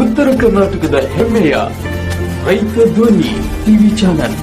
ಉತ್ತರ ಕರ್ನಾಟಕದ ಹೆಮ್ಮೆಯ ರೈತ ಧ್ವನಿ ಟಿವಿ ಚಾನಲ್.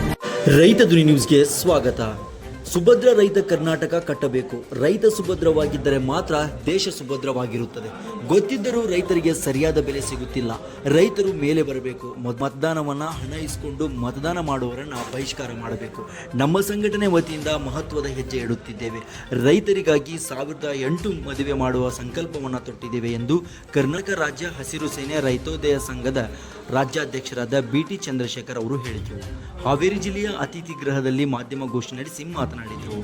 ರೈತ ಧ್ವನಿ ನ್ಯೂಸ್ಗೆ ಸ್ವಾಗತ. ಸುಭದ್ರ ರೈತ ಕರ್ನಾಟಕ ಕಟ್ಟಬೇಕು. ರೈತ ಸುಭದ್ರವಾಗಿದ್ದರೆ ಮಾತ್ರ ದೇಶ ಸುಭದ್ರವಾಗಿರುತ್ತದೆ. ಗೊತ್ತಿದ್ದರೂ ರೈತರಿಗೆ ಸರಿಯಾದ ಬೆಲೆ ಸಿಗುತ್ತಿಲ್ಲ. ರೈತರು ಮೇಲೆ ಬರಬೇಕು. ಮತದಾನವನ್ನು ಹಣ ಇಸ್ಕೊಂಡು ಮತದಾನ ಮಾಡುವವರನ್ನು ಬಹಿಷ್ಕಾರ ಮಾಡಬೇಕು. ನಮ್ಮ ಸಂಘಟನೆ ವತಿಯಿಂದ ಮಹತ್ವದ ಹೆಜ್ಜೆ ಇಡುತ್ತಿದ್ದೇವೆ. ರೈತರಿಗಾಗಿ ಸಾವಿರದ ಎಂಟು ಮದುವೆ ಮಾಡುವ ಸಂಕಲ್ಪವನ್ನು ತೊಟ್ಟಿದ್ದೇವೆ ಎಂದು ಕರ್ನಾಟಕ ರಾಜ್ಯ ಹಸಿರು ಸೇನೆ ರೈತೋದಯ ಸಂಘದ ರಾಜ್ಯಾಧ್ಯಕ್ಷರಾದ ಬಿ ಟಿ ಚಂದ್ರಶೇಖರ್ ಅವರು ಹೇಳಿದರು. ಹಾವೇರಿ ಜಿಲ್ಲೆಯ ಅತಿಥಿ ಗೃಹದಲ್ಲಿ ಮಾಧ್ಯಮಗೋಷ್ಠಿ ನಡೆಸಿ ಮಾತನಾಡಿದರು.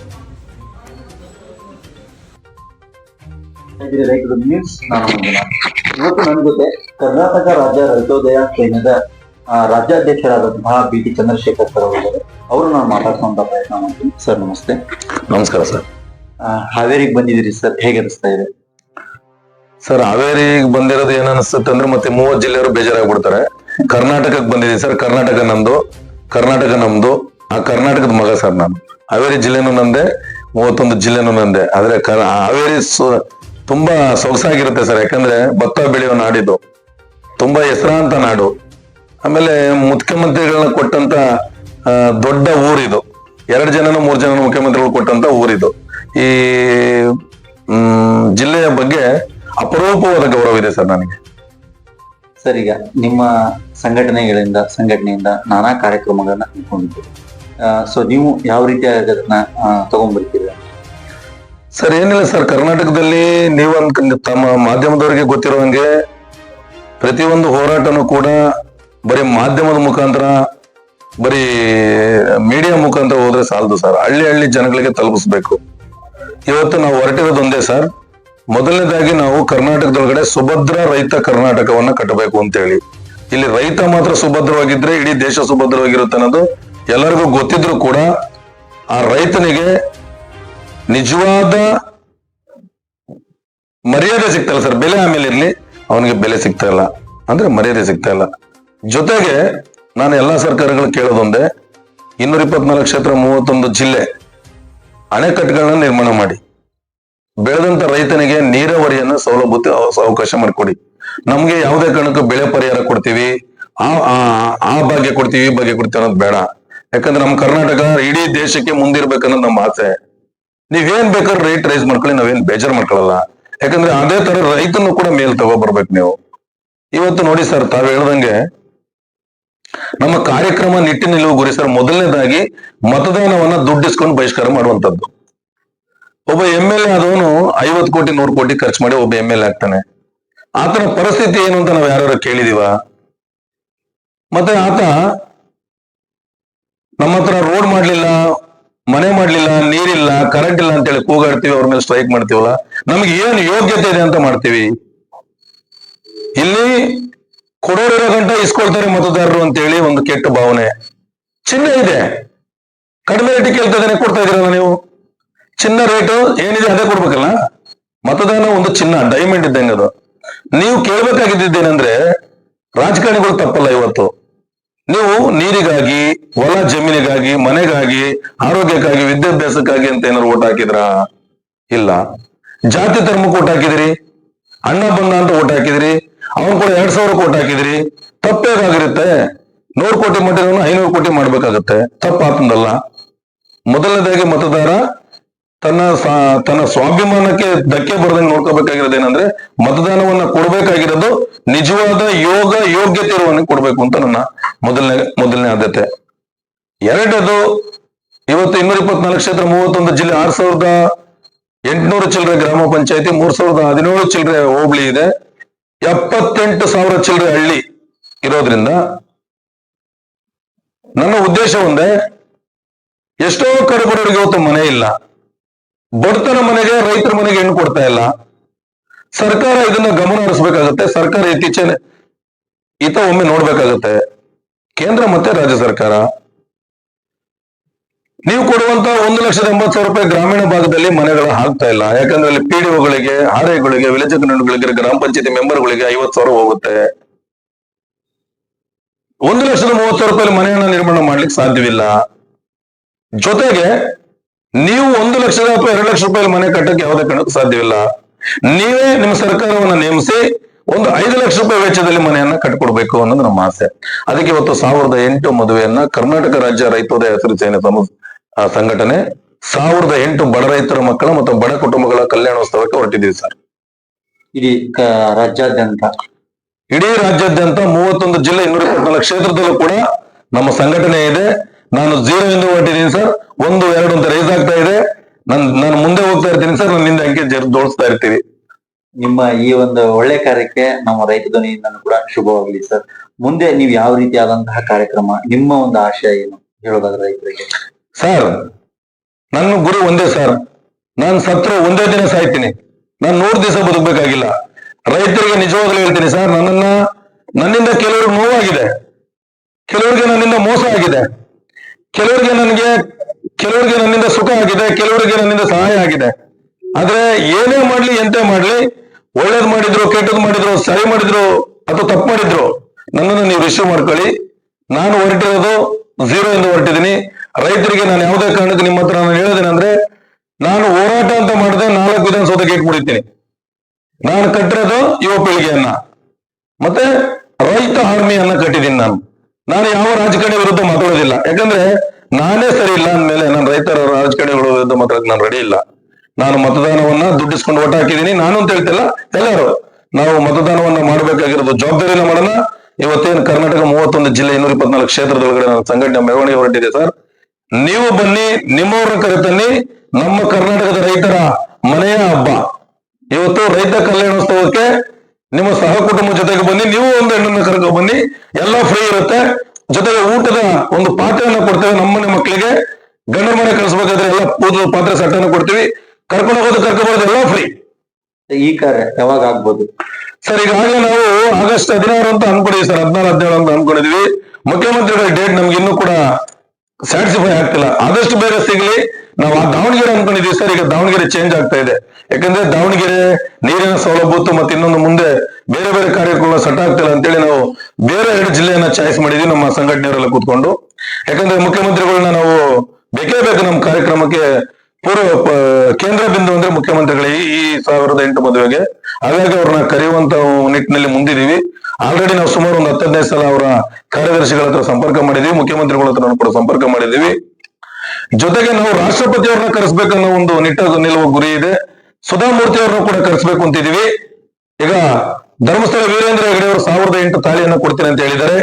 ಇವತ್ತು ನನ್ನ ಜೊತೆ ಕರ್ನಾಟಕ ರಾಜ್ಯ ರೈತೋದಯ ಕೇಂದ್ರದ ರಾಜ್ಯಾಧ್ಯಕ್ಷರಾದಂತಹ ಬಿ ಟಿ ಚಂದ್ರಶೇಖರ್ ಸರ್ ಅವರು ಅವರು ನಾನು ಮಾತಾಡ್ಕೊಂತ ಪ್ರಯತ್ನ ಮಾಡ್ತೀನಿ. ಸರ್ ನಮಸ್ತೆ. ನಮಸ್ಕಾರ ಸರ್. ಆ, ಹಾವೇರಿಗೆ ಬಂದಿದ್ದೀರಿ ಸರ್. ಹೇಗೆ ಅನಿಸ್ತಾ ಇದೆ? ಸರ್, ಹಾವೇರಿಗೆ ಬಂದಿರೋದು ಏನ್ ಅನ್ಸುತ್ತೆ ಅಂದ್ರೆ ಮತ್ತೆ ಮೂವತ್ ಜಿಲ್ಲೆಯವರು ಬೇಜಾರಾಗ್ಬಿಡ್ತಾರೆ. ಕರ್ನಾಟಕಕ್ಕೆ ಬಂದಿದ್ದೀನಿ ಸರ್, ಕರ್ನಾಟಕ ನಮ್ದು ಕರ್ನಾಟಕ ನಮ್ದು, ಆ ಕರ್ನಾಟಕದ ಮಗ ಸರ್ ನಾನು. ಹಾವೇರಿ ಜಿಲ್ಲೆನೂ ನಂದೆ, ಮೂವತ್ತೊಂದು ಜಿಲ್ಲೆನೂ ನಂದೆ. ಆದ್ರೆ ಹಾವೇರಿ ತುಂಬಾ ಸೊಗಸಾಗಿರುತ್ತೆ ಸರ್, ಯಾಕಂದ್ರೆ ಭತ್ತ ಬೆಳೆಯೋ ನಾಡಿದ್ದು ತುಂಬಾ ಹೆಸರಾಂತ ನಾಡು. ಆಮೇಲೆ ಮುಖ್ಯಮಂತ್ರಿಗಳನ್ನ ಕೊಟ್ಟಂತ ದೊಡ್ಡ ಊರಿದು. ಎರಡು ಜನನು ಮೂರು ಜನ ಮುಖ್ಯಮಂತ್ರಿಗಳು ಕೊಟ್ಟಂತ ಊರಿದು. ಈ ಜಿಲ್ಲೆಯ ಬಗ್ಗೆ ಅಪರೂಪವಾದ ಗೌರವ ಇದೆ ಸರ್ ನನಗೆ. ಸರ್ ಈಗ ನಿಮ್ಮ ಸಂಘಟನೆಗಳಿಂದ ಸಂಘಟನೆಯಿಂದ ನಾನಾ ಕಾರ್ಯಕ್ರಮಗಳನ್ನ ಹಮ್ಮಿಕೊಂಡಿದ್ದೀರಿ ಸೊ ನೀವು ಯಾವ ರೀತಿಯ ಅದನ್ನ ತಗೊಂಡ್ಬರ್ತೀರಿ? ಸರ್ ಏನಿಲ್ಲ ಸರ್ ಕರ್ನಾಟಕದಲ್ಲಿ ನೀವು ಅನ್ಕೊಂಡ್ ತಮ್ಮ ಮಾಧ್ಯಮದವರಿಗೆ ಗೊತ್ತಿರುವಂಗೆ ಪ್ರತಿಯೊಂದು ಹೋರಾಟನೂ ಕೂಡ ಬರೀ ಮಾಧ್ಯಮದ ಮುಖಾಂತರ ಬರೀ ಮೀಡಿಯಾ ಮುಖಾಂತರ ಹೋದ್ರೆ ಸಾಲದು ಸರ್. ಹಳ್ಳಿ ಹಳ್ಳಿ ಜನಗಳಿಗೆ ತಲುಪಿಸ್ಬೇಕು. ಇವತ್ತು ನಾವು ಹೊರಟಿರೋದೊಂದೇ ಸರ್. ಮೊದಲನೇದಾಗಿ ನಾವು ಕರ್ನಾಟಕದೊಳಗಡೆ ಸುಭದ್ರ ರೈತ ಕರ್ನಾಟಕವನ್ನ ಕಟ್ಟಬೇಕು ಅಂತ ಹೇಳಿ ಇಲ್ಲಿ ರೈತ ಮಾತ್ರ ಸುಭದ್ರವಾಗಿದ್ರೆ, ಇಡೀ ದೇಶ ಸುಭದ್ರವಾಗಿರುತ್ತೆ ಅನ್ನೋದು ಎಲ್ಲರಿಗೂ ಗೊತ್ತಿದ್ರು ಕೂಡ ಆ ರೈತನಿಗೆ ನಿಜವಾದ ಮರ್ಯಾದೆ ಸಿಗ್ತಾ ಸರ್. ಬೆಲೆ ಆಮೇಲೆ ಇರ್ಲಿ, ಅವನಿಗೆ ಬೆಲೆ ಸಿಗ್ತಾ ಇಲ್ಲ. ಅಂದ್ರೆ ಮರ್ಯಾದೆ ಸಿಗ್ತಾ ಇಲ್ಲ. ಜೊತೆಗೆ ನಾನು ಎಲ್ಲಾ ಸರ್ಕಾರಗಳು ಕೇಳೋದೊಂದೇ, ಇನ್ನೂರ ಇಪ್ಪತ್ನಾಲ್ಕು ಕ್ಷೇತ್ರ ಮೂವತ್ತೊಂದು ಜಿಲ್ಲೆ ಅಣೆಕಟ್ಟುಗಳನ್ನ ನಿರ್ಮಾಣ ಮಾಡಿ. ಬೆಳೆದಂತ ರೈತನಿಗೆ ನೀರಾವರಿಯನ್ನ ಸೌಲಭ್ಯ, ಅವಕಾಶ ಮಾಡಿಕೊಡಿ. ನಮ್ಗೆ ಯಾವುದೇ ಕಾರಣಕ್ಕೂ ಬೆಳೆ ಪರಿಹಾರ ಕೊಡ್ತೀವಿ. ಆ, ಆ- ಭಾಗ್ಯ ಕೊಡ್ತೀವಿ, ಈ ಭಾಗ್ಯ ಕೊಡ್ತೀವಿ ಅನ್ನೋದು ಬೇಡ. ಯಾಕಂದ್ರೆ ನಮ್ಮ ಕರ್ನಾಟಕ ಇಡೀ ದೇಶಕ್ಕೆ ಮುಂದಿರ್ಬೇಕನ್ನೋದು ನಮ್ಮ ಆಸೆ. ನೀವೇನ್ ಬೇಕಾದ್ರೆ ರೇಟ್ ರೈಸ್ ಮಾಡ್ಕೊಳ್ಳಿ, ನಾವೇನ್ ಬೇಜಾರ್ ಮಾಡ್ಕೊಳ್ಳಲ್ಲ. ಯಾಕಂದ್ರೆ ಅದೇ ತರ ರೈತನು ಕೂಡ ಮೇಲ್ ತಗೋಬರ್ಬೇಕು ನೀವು. ಇವತ್ತು ನೋಡಿ ಸರ್ ತಾವ್ ಹೇಳ್ದಂಗೆ ನಮ್ಮ ಕಾರ್ಯಕ್ರಮ ನಿಟ್ಟಿನಲ್ಲಿ ಗುರಿ ಸರ್ ಮೊದಲನೇದಾಗಿ ಮತದಾನವನ್ನ ದುಡ್ಡಿಸ್ಕೊಂಡು ಬಹಿಷ್ಕಾರ ಮಾಡುವಂತದ್ದು ಒಬ್ಬ ಎಂ ಎಲ್ ಎ ಆದವನು ಐವತ್ ಕೋಟಿ, ನೂರು ಕೋಟಿ ಖರ್ಚು ಮಾಡಿ ಒಬ್ಬ ಎಂ ಎಲ್ ಎ ಆಗ್ತಾನೆ. ಆತನ ಪರಿಸ್ಥಿತಿ ಏನು ಅಂತ ನಾವು ಯಾರು ಕೇಳಿದೀವ? ಮತ್ತೆ ಆತ ನಮ್ಮ ಹತ್ರ ರೋಡ್ ಮಾಡ್ಲಿಲ್ಲ, ಮನೆ ಮಾಡ್ಲಿಲ್ಲ, ನೀರಿಲ್ಲ ಕರೆಂಟ್ ಇಲ್ಲ ಅಂತೇಳಿ ಕೂಗಾಡ್ತೀವಿ, ಅವ್ರ ಮೇಲೆ ಸ್ಟ್ರೈಕ್ ಮಾಡ್ತೀವಲ್ಲ? ನಮ್ಗೆ ಏನ್ ಯೋಗ್ಯತೆ ಇದೆ ಅಂತ ಮಾಡ್ತೀವಿ? ಇಲ್ಲಿ ಕೊಡೋರಿರೋ ಗಂಟ ಇಸ್ಕೊಳ್ತಾರೆ ಮತದಾರರು ಅಂತೇಳಿ ಒಂದು ಕೆಟ್ಟ ಭಾವನೆ. ಚಿನ್ನ ಇದೆ. ಕಡಿಮೆ ರೇಟಿ ಕೇಳ್ತಾ ಇದ್ದಾನೆ, ಕೊಡ್ತಾ ಇದೀರಲ್ಲ ನೀವು? ಚಿನ್ನ ರೇಟು ಏನಿದೆ ಅದೇ ಕೊಡ್ಬೇಕಲ್ಲ? ಮತದಾನ ಒಂದು ಚಿನ್ನ ಡೈಮಂಡ್ ಇದ್ದಂಗೆ ಅದು. ನೀವು ಕೇಳ್ಬೇಕಾಗಿದ್ದೇನೆಂದ್ರೆ ರಾಜಕಾರಣಿಗಳು ತಪ್ಪಲ್ಲ ಇವತ್ತು. ನೀವು ನೀರಿಗಾಗಿ, ಹೊಲ ಜಮೀನಿಗಾಗಿ, ಮನೆಗಾಗಿ, ಆರೋಗ್ಯಕ್ಕಾಗಿ, ವಿದ್ಯಾಭ್ಯಾಸಕ್ಕಾಗಿ ಅಂತ ಏನಾದ್ರು ಓಟ್ ಹಾಕಿದ್ರಾ? ಇಲ್ಲ. ಜಾತಿ ಧರ್ಮಕ್ಕೆ ಓಟ್ ಹಾಕಿದಿರಿ. ಅಣ್ಣ ಬಂದ ಅಂತ ಓಟ್ ಹಾಕಿದಿರಿ. ಅವನ್ ಕೂಡ ಎರಡ್ ಸಾವಿರ ಕೋಟಿ ಹಾಕಿದಿರಿ. ತಪ್ಪೇಗಾಗಿರುತ್ತೆ ನೂರು ಕೋಟಿ ಮಾಡಿರೋನು ಐನೂರು ಕೋಟಿ ಮಾಡ್ಬೇಕಾಗತ್ತೆ. ತಪ್ಪಾತಂದಲ್ಲ. ಮೊದಲನೇದಾಗಿ ಮತದಾರ ತನ್ನ ತನ್ನ ಸ್ವಾಭಿಮಾನಕ್ಕೆ ಧಕ್ಕೆ ಬರದಂಗೆ ನೋಡ್ಕೋಬೇಕಾಗಿರೋದು ಏನಂದ್ರೆ ಮತದಾನವನ್ನ ಕೊಡ್ಬೇಕಾಗಿರೋದು ನಿಜವಾದ ಯೋಗ ಯೋಗ್ಯತೆ ಇರುವವನಿಗೆ ಕೊಡ್ಬೇಕು ಅಂತ ನನ್ನ ಮೊದಲನೇ ಮೊದಲನೇ ಆದ್ಯತೆ. ಎರಡದು ಇವತ್ತು ಇನ್ನೂರ ಇಪ್ಪತ್ನಾಲ್ಕು ಕ್ಷೇತ್ರ ಮೂವತ್ತೊಂದು ಜಿಲ್ಲೆ ಆರ್ ಸಾವಿರದ ಎಂಟುನೂರು ಚಿಲ್ಲರೆ ಗ್ರಾಮ ಪಂಚಾಯತಿ, ಮೂರ್ ಸಾವಿರದ ಹದಿನೇಳು ಚಿಲ್ಲರೆ ಹೋಬಳಿ ಇದೆ. ಎಪ್ಪತ್ತೆಂಟು ಸಾವಿರ ಚಿಲ್ಲರೆ ಹಳ್ಳಿ ಇರೋದ್ರಿಂದ ನನ್ನ ಉದ್ದೇಶ ಒಂದೇ, ಎಷ್ಟೋ ಕಡುಬಡವರಿಗೆ ಇವತ್ತು ಮನೆ ಇಲ್ಲ. ಬಡತನ ಮನೆಗೆ ರೈತರ ಮನೆಗೆ ಹೆಣ್ಣು ಕೊಡ್ತಾ ಇಲ್ಲ. ಸರ್ಕಾರ ಇದನ್ನ ಗಮನ ಹರಿಸಬೇಕಾಗತ್ತೆ. ಸರ್ಕಾರ ಇತ್ತೀಚೆಗೆ ಈತ ಒಮ್ಮೆ ನೋಡ್ಬೇಕಾಗತ್ತೆ. ಕೇಂದ್ರ ಮತ್ತೆ ರಾಜ್ಯ ಸರ್ಕಾರ. ನೀವು ಕೊಡುವಂತ ಒಂದು ಲಕ್ಷದ ಎಂಬತ್ತು ಸಾವಿರ ರೂಪಾಯಿ ಗ್ರಾಮೀಣ ಭಾಗದಲ್ಲಿ ಮನೆಗಳು ಹಾಕ್ತಾ ಇಲ್ಲ. ಯಾಕಂದ್ರೆ ಅಲ್ಲಿ ಪಿಡಿಒಗಳಿಗೆ ಆರ್ಐಗಳಿಗೆ ವಿಲೇಜ್ ಗಳಿಗೆ ಗ್ರಾಮ ಪಂಚಾಯತಿ ಮೆಂಬರ್ಗಳಿಗೆ ಐವತ್ತು ಸಾವಿರ ಹೋಗುತ್ತೆ. ಒಂದು ಲಕ್ಷದ ಮೂವತ್ತು ಸಾವಿರ ರೂಪಾಯಿ ಮನೆಯನ್ನ ನಿರ್ಮಾಣ ಮಾಡ್ಲಿಕ್ಕೆ ಸಾಧ್ಯವಿಲ್ಲ. ಜೊತೆಗೆ ನೀವು ಒಂದು ಲಕ್ಷದ ಅಥವಾ ಎರಡು ಲಕ್ಷ ರೂಪಾಯಿ ಮನೆ ಕಟ್ಟಕ್ಕೆ ಯಾವುದೇ ಕಾರಣಕ್ಕೂ ಸಾಧ್ಯವಿಲ್ಲ. ನೀವೇ ನಿಮ್ಮ ಸರ್ಕಾರವನ್ನು ನೇಮಿಸಿ ಒಂದು ಐದು ಲಕ್ಷ ರೂಪಾಯಿ ವೆಚ್ಚದಲ್ಲಿ ಮನೆಯನ್ನ ಕಟ್ಕೊಡ್ಬೇಕು ಅನ್ನೋದು ನಮ್ಮ ಆಸೆ. ಅದಕ್ಕೆ ಇವತ್ತು ಸಾವಿರದ ಎಂಟು ಮದುವೆಯನ್ನ ಕರ್ನಾಟಕ ರಾಜ್ಯ ರೈತೋದಯ ಹಸಿರು ಸೇನೆ ಸಂಘಟನೆ ಸಾವಿರದ ಎಂಟು ಬಡ ರೈತರ ಮಕ್ಕಳ ಮತ್ತು ಬಡ ಕುಟುಂಬಗಳ ಕಲ್ಯಾಣೋತ್ಸವಕ್ಕೆ ಹೊರಟಿದ್ದೀವಿ ಸರ್. ಇಡೀ ರಾಜ್ಯಾದ್ಯಂತ. ಇಡೀ ರಾಜ್ಯಾದ್ಯಂತ ಮೂವತ್ತೊಂದು ಜಿಲ್ಲೆ ಇನ್ನೂರ ಇಪ್ಪತ್ನಾಲ್ಕು ಕ್ಷೇತ್ರದಲ್ಲೂ ಕೂಡ ನಮ್ಮ ಸಂಘಟನೆ ಇದೆ. ನಾನು ಜೀರೋ ಇಂದ ಹೊರಟಿದ್ದೀನಿ ಸರ್ ಒಂದು ಎರಡು ಅಂತ ರೈಸ್ ಆಗ್ತಾ ಇದೆ. ನನ್ ನಾನು ಮುಂದೆ ಹೋಗ್ತಾ ಇರ್ತೀನಿ ಸರ್ ನನ್ನಿಂದ ಅಂಕೆ ಜರ್ ಜೋಡಿಸ್ತಾ ಇರ್ತೀವಿ. ನಿಮ್ಮ ಈ ಒಂದು ಒಳ್ಳೆ ಕಾರ್ಯಕ್ಕೆ ನಮ್ಮ ರೈತ ಧ್ವನಿಯಿಂದನೂ ಕೂಡ ಶುಭವಾಗಲಿ ಸರ್ ಮುಂದೆ ನೀವು ಯಾವ ರೀತಿಯಾದಂತಹ ಕಾರ್ಯಕ್ರಮ ನಿಮ್ಮ ಒಂದು ಆಶಯ ಏನು ಹೇಳೋದಾದ್ರೆ ರೈತರಿಗೆ? ಸರ್ ನನ್ನ ಗುರು ಒಂದೇ ಸರ್ ನಾನು ಸತ್ರ ಒಂದೇ ದಿನ ಸಾಯ್ತೀನಿ. ನಾನು ನೂರು ದಿವಸ ಬದುಕಬೇಕಾಗಿಲ್ಲ. ರೈತರಿಗೆ ನಿಜವಾಗ್ಲೂ ಹೇಳ್ತೀನಿ ಸರ್ ನನ್ನನ್ನ ನನ್ನಿಂದ ಕೆಲವರು ನೋವಾಗಿದೆ. ಕೆಲವರಿಗೆ ನನ್ನಿಂದ ಮೋಸ ಆಗಿದೆ. ಕೆಲವರಿಗೆ ನನಗೆ, ಕೆಲವರಿಗೆ ನನ್ನಿಂದ ಸುಖ ಆಗಿದೆ, ಕೆಲವರಿಗೆ ನನ್ನಿಂದ ಸಹಾಯ ಆಗಿದೆ. ಆದ್ರೆ ಏನೇ ಮಾಡ್ಲಿ, ಎಂತೆ ಮಾಡ್ಲಿ, ಒಳ್ಳೇದ್ ಮಾಡಿದ್ರು, ಕೆಟ್ಟದ್ ಮಾಡಿದ್ರು, ಸರಿ ಮಾಡಿದ್ರು, ಅಥವಾ ತಪ್ಪು ಮಾಡಿದ್ರು, ನನ್ನನ್ನು ನೀವು ರಿಸೀವ್ ಮಾಡ್ಕೊಳ್ಳಿ. ನಾನು ಹೊರಟಿರೋದು ಝೀರೋ ಇಂದ ಹೊರಟಿದ್ದೀನಿ. ರೈತರಿಗೆ ನಾನು ಯಾವುದೇ ಕಾರಣಕ್ಕೆ ನಿಮ್ಮ ಹತ್ರ ನಾನು ಹೇಳೋದೇನಂದ್ರೆ, ನಾನು ಹೋರಾಟ ಅಂತ ಮಾಡಿದೆ ನಾಲ್ಕು ವಿಧಾನಸೌಧ ಇಟ್ಬಿಡಿತೀನಿ ನಾನು ಕಟ್ಟಿರೋದು ಯುವ ಪೀಳಿಗೆಯನ್ನ. ಮತ್ತೆ ರೈತ ಆರ್ಮಿಯನ್ನ ಕಟ್ಟಿದ್ದೀನಿ ನಾನು. ನಾನು ಯಾವ ರಾಜಕಾರಣಿ ವಿರುದ್ಧ ಮಾತಾಡೋದಿಲ್ಲ. ಯಾಕಂದ್ರೆ ನಾನೇ ಸರಿ ಇಲ್ಲ ಅಂದ್ಮೇಲೆ ನಾನು ರೈತರ ರಾಜಕಾರಣಿಗಳ ವಿರುದ್ಧ ಮಾತಾಡಕ್ ನಾನು ರೆಡಿ ಇಲ್ಲ. ನಾನು ಮತದಾನವನ್ನ ದುಡ್ಡಿಸ್ಕೊಂಡು ಓಟ್ ಹಾಕಿದ್ದೀನಿ. ನಾನು ಅಂತ ಹೇಳ್ತಿಲ್ಲ, ಎಲ್ಲರೂ. ನಾವು ಮತದಾನವನ್ನ ಮಾಡಬೇಕಾಗಿರೋದು ಜವಾಬ್ದಾರಿನ ಮಾಡೋಣ. ಇವತ್ತೇನು ಕರ್ನಾಟಕ ಮೂವತ್ತೊಂದು ಜಿಲ್ಲೆ ಇನ್ನೂರ ಇಪ್ಪತ್ನಾಲ್ಕು ಕ್ಷೇತ್ರದೊಳಗಡೆ ನನ್ನ ಸಂಘಟನೆ ಮೆರವಣಿಗೆ ಹೊರಟಿದೆ ಸರ್. ನೀವು ಬನ್ನಿ, ನಿಮ್ಮವ್ರನ್ನ ಕರೆತನ್ನಿ. ನಮ್ಮ ಕರ್ನಾಟಕದ ರೈತರ ಮನೆಯ ಹಬ್ಬ. ಇವತ್ತು ರೈತ ಕಲ್ಯಾಣೋತ್ಸವಕ್ಕೆ ನಿಮ್ಮ ಸಹ ಕುಟುಂಬ ಜೊತೆಗೆ ಬನ್ನಿ ನೀವು ಒಂದು ಹೆಣ್ಣನ್ನು ಕರ್ಕೊ ಬನ್ನಿ. ಎಲ್ಲ ಫ್ರೀ ಇರುತ್ತೆ. ಜೊತೆಗೆ ಊಟದ ಒಂದು ಪಾತ್ರೆಯನ್ನ ಕೊಡ್ತೇವೆ ನಮ್ಮನೆ ಮಕ್ಕಳಿಗೆ. ಗಂಡ ಮನೆ ಕಳಿಸ್ಬೇಕಾದ್ರೆ ಎಲ್ಲ ಪೂಜೆ ಪಾತ್ರೆ ಸಟ್ಟನ್ನು ಕೊಡ್ತೀವಿ. ಕರ್ಕೊಂಡು ಹೋಗೋದು ಕರ್ಕೊಬಾರ್ದು ಎಲ್ಲ ಫ್ರೀ ಈ ಕಾರ್ಯ ಯಾವಾಗ ಆಗ್ಬೋದು? ಸರ್ ಈಗಾಗಲೇ ನಾವು ಆಗಸ್ಟ್ ಹದಿನಾರು ಅಂತ ಅನ್ಕೊಂಡಿದ್ವಿ ಸರ್ ಹದಿನಾರು ಹದಿನೇಳು ಅಂತ ಅನ್ಕೊಂಡಿದ್ವಿ. ಮುಖ್ಯಮಂತ್ರಿಗಳ ಡೇಟ್ ನಮ್ಗೆ ಇನ್ನೂ ಕೂಡ ಸ್ಯಾಟಿಸ್ಫೈ ಆಗ್ತಿಲ್ಲ. ಆದಷ್ಟು ಬೇಗ ಸಿಗ್ಲಿ. ನಾವು ಆ ದಾವಣಗೆರೆ ಅನ್ಕೊಂಡಿದೀವಿ ಸರ್, ಈಗ ದಾವಣಗೆರೆ ಚೇಂಜ್ ಆಗ್ತಾ ಇದೆ. ಯಾಕಂದ್ರೆ ದಾವಣಗೆರೆ ನೀರಿನ ಸೌಲಭ್ಯ ಮತ್ತೆ ಇನ್ನೊಂದು ಮುಂದೆ ಬೇರೆ ಬೇರೆ ಕಾರ್ಯಕ್ರಮಗಳು ಸೆಟ್ ಆಗ್ತಿಲ್ಲ ಅಂತೇಳಿ ನಾವು ಬೇರೆ ಎರಡು ಜಿಲ್ಲೆಯನ್ನ ಚಾಯ್ಸ್ ಮಾಡಿದ್ವಿ ನಮ್ಮ ಸಂಘಟನೆಯವರೆಲ್ಲ ಕೂತ್ಕೊಂಡು. ಯಾಕಂದ್ರೆ ಮುಖ್ಯಮಂತ್ರಿಗಳನ್ನ ನಾವು ಬೇಕೇ ಬೇಕು ನಮ್ಮ ಕಾರ್ಯಕ್ರಮಕ್ಕೆ ಪೂರ್ವ ಕೇಂದ್ರ ಬಿಂದು ಅಂದ್ರೆ ಮುಖ್ಯಮಂತ್ರಿಗಳೇ ಈ- ಸಾವಿರದ ಎಂಟು ಮದುವೆಗೆ. ಹಾಗಾಗಿ ಅವ್ರನ್ನ ಕರೆಯುವಂತ ನಿಟ್ಟಿನಲ್ಲಿ ಮುಂದಿದೀವಿ. ಆಲ್ರೆಡಿ ನಾವು ಸುಮಾರು ಒಂದು ಹತ್ತದೈದು ಸಲ ಅವರ ಕಾರ್ಯದರ್ಶಿಗಳ ಹತ್ರ ಸಂಪರ್ಕ ಮಾಡಿದೀವಿ, ಮುಖ್ಯಮಂತ್ರಿಗಳ ಹತ್ರ ಕೂಡ ಸಂಪರ್ಕ ಮಾಡಿದೀವಿ. ಜೊತೆಗೆ ನಾವು ರಾಷ್ಟ್ರಪತಿ ಅವ್ರನ್ನ ಕರೆಸ್ಬೇಕನ್ನೋ ಒಂದು ನಿಟ್ಟ ನಿಲ್ಲುವ ಗುರಿ ಇದೆ. ಸುಧಾಮೂರ್ತಿ ಅವ್ರನ್ನ ಕೂಡ ಕರೆಸ್ಬೇಕು ಅಂತಿದೀವಿ ಈಗ ಧರ್ಮಸ್ಥಳ ವೀರೇಂದ್ರ ಹೆಗಡೆ ಅವರು ಸಾವಿರದ ಎಂಟು ತಾಳಿಯನ್ನ ಕೊಡ್ತೀನಿ ಅಂತ ಹೇಳಿದ್ದಾರೆ.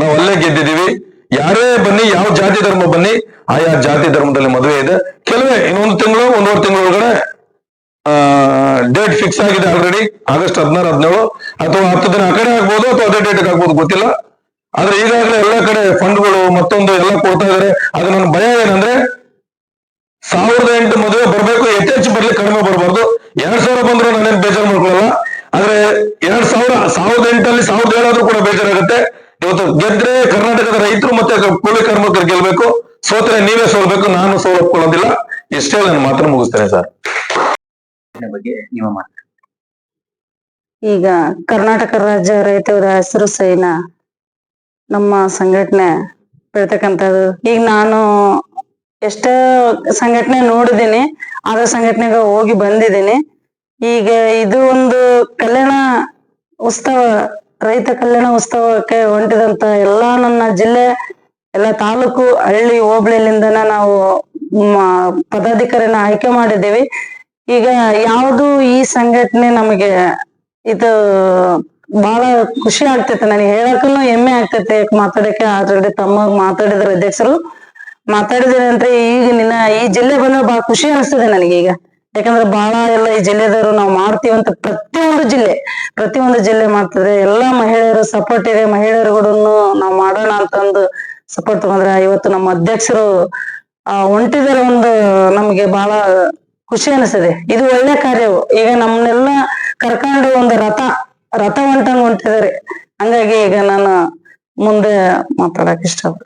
ನಾವು ಅಲ್ಲೇ ಗೆದ್ದಿದ್ದೀವಿ. ಯಾರೇ ಬನ್ನಿ, ಯಾವ ಜಾತಿ ಧರ್ಮ ಬನ್ನಿ, ಆಯಾ ಜಾತಿ ಧರ್ಮದಲ್ಲಿ ಮದುವೆ ಇದೆ. ಕೆಲವೇ, ಇನ್ನೊಂದು ತಿಂಗಳು, ಒಂದೂವರೆ ತಿಂಗಳ ಒಳಗಡೆ ಡೇಟ್ ಫಿಕ್ಸ್ ಆಗಿದೆ ಆಲ್ರೆಡಿ ಆಗಸ್ಟ್ ಹದಿನಾರು, ಹದಿನೇಳು. ಅಥವಾ ಹತ್ತು ದಿನ ಆ ಕಡೆ ಆಗ್ಬೋದು, ಅಥವಾ ಅದೇ ಡೇಟ್ ಆಗ್ಬೋದು ಗೊತ್ತಿಲ್ಲ. ಆದ್ರೆ ಈಗಾಗಲೇ ಎಲ್ಲ ಕಡೆ ಫಂಡ್ಗಳು ಮತ್ತೊಂದು ಎಲ್ಲ ಕೊಡ್ತಾ ಇದಾರೆ. ಅದು ನನ್ನ ಭಯ ಏನಂದ್ರೆ ಸಾವಿರದ ಎಂಟು ಮದುವೆ ಬರ್ಬೇಕು ಹೆಚ್ಚೆಚ್ಚು ಬರ್ಲಿ ಕಡಿಮೆ ಬರಬಾರ್ದು. ಎರಡ್ ಸಾವಿರ ಬಂದ್ರೆ ನಾನೇನ್ ಬೇಜಾರು ಮಾಡ್ಕೊಳ್ಳಲ್ಲ. ಆದ್ರೆ ಎರಡ್ ಸಾವಿರ ಸಾವಿರದ ಎಂಟಲ್ಲಿ ಸಾವಿರದ ಏಳಾದ್ರೂ ಕೂಡ ಬೇಜಾರಾಗುತ್ತೆ. ಇವತ್ತು ಗೆದ್ರೆ ಕರ್ನಾಟಕದ ರೈತರು ಮತ್ತೆ ಕೂಲಿ ಕಾರ್ಮಿಕರು ಗೆಲ್ಬೇಕು. ಸೋತ್ರೆ ನೀವೇ ಸೋಲ್ಬೇಕು ನಾನು ಸೋಲೊಪ್ಕೊಳ್ಳೋದಿಲ್ಲ. ಇಷ್ಟೇ ನಾನು ಮಾತ್ರ ಮುಗಿಸ್ತೇನೆ ಸರ್. ಇದ್ರ ನಿಮ್ಮ ಮಾತು ಈಗ ಕರ್ನಾಟಕ ರಾಜ್ಯ ರೈತರ ಹೆಸರು ಸೈನ ನಮ್ಮ ಸಂಘಟನೆ ಬೆಳಿತಕ್ಕಂಥದ್ದು ಈಗ ನಾನು ಎಷ್ಟೋ ಸಂಘಟನೆ ನೋಡಿದ್ದೀನಿ ಆದ ಸಂಘಟನೆಗೆ ಹೋಗಿ ಬಂದಿದ್ದೀನಿ. ಈಗ ಇದು ಒಂದು ಕಲ್ಯಾಣ ಉತ್ಸವ, ರೈತ ಕಲ್ಯಾಣ ಉತ್ಸವಕ್ಕೆ ಹೊಂಟಿದಂತ ಎಲ್ಲಾ ನನ್ನ ಜಿಲ್ಲೆ, ಎಲ್ಲ ತಾಲೂಕು, ಹಳ್ಳಿ ಹೋಬಳಿಲಿಂದನ ನಾವು ಪದಾಧಿಕಾರಿನ ಆಯ್ಕೆ ಮಾಡಿದ್ದೀವಿ. ಈಗ ಯಾವುದು ಈ ಸಂಘಟನೆ ನಮಗೆ ಇದು ಬಹಳ ಖುಷಿ ಆಗ್ತೈತೆ ನನಗೆ ಹೇಳಕ್ಕೂ ಹೆಮ್ಮೆ ಆಗ್ತೈತೆ ಮಾತಾಡಕ್ಕೆ. ಆಲ್ರೆಡಿ ತಮ್ಮ ಮಾತಾಡಿದ್ರ ಅಧ್ಯಕ್ಷರು. ಮಾತಾಡಿದ್ರೆ ಈಗ ನಿನ್ನ ಈ ಜಿಲ್ಲೆ ಬಂದ್ರೆ ಬಹಳ ಖುಷಿ ಅನಿಸ್ತದೆ ನನಗೆ ಈಗ. ಯಾಕಂದ್ರೆ ಬಹಳ ಎಲ್ಲ ಈ ಜಿಲ್ಲೆದವರು ನಾವು ಮಾಡ್ತೀವಂತ ಪ್ರತಿಯೊಂದು ಜಿಲ್ಲೆ ಪ್ರತಿಯೊಂದು ಜಿಲ್ಲೆ ಮಾಡ್ತದೆ. ಎಲ್ಲಾ ಮಹಿಳೆಯರು ಸಪೋರ್ಟ್ ಇದೆ. ಮಹಿಳೆಯರುಗಳನ್ನು ನಾವು ಮಾಡೋಣ ಅಂತಂದು ಸಪೋರ್ಟ್ ತಗೊಂಡ್ರೆ ಇವತ್ತು ನಮ್ಮ ಅಧ್ಯಕ್ಷರು, ಆ ಹೊಂಟಿದಾರೆ ಒಂದು ನಮ್ಗೆ ಬಹಳ ಖುಷಿ ಅನಿಸ್ತದೆ. ಇದು ಒಳ್ಳೆ ಕಾರ್ಯವು. ಈಗ ನಮ್ಮನ್ನೆಲ್ಲ ಕರ್ಕೊಂಡು ಒಂದು ರಥ ರಥ ಹೊಂಟಂಗ್ ಹೊಂಟಿದಾರೆ ಹಂಗಾಗಿ ಈಗ ನಾನು ಮುಂದೆ ಮಾತಾಡಕ್ ಇಷ್ಟಪಡ್ತೀನಿ.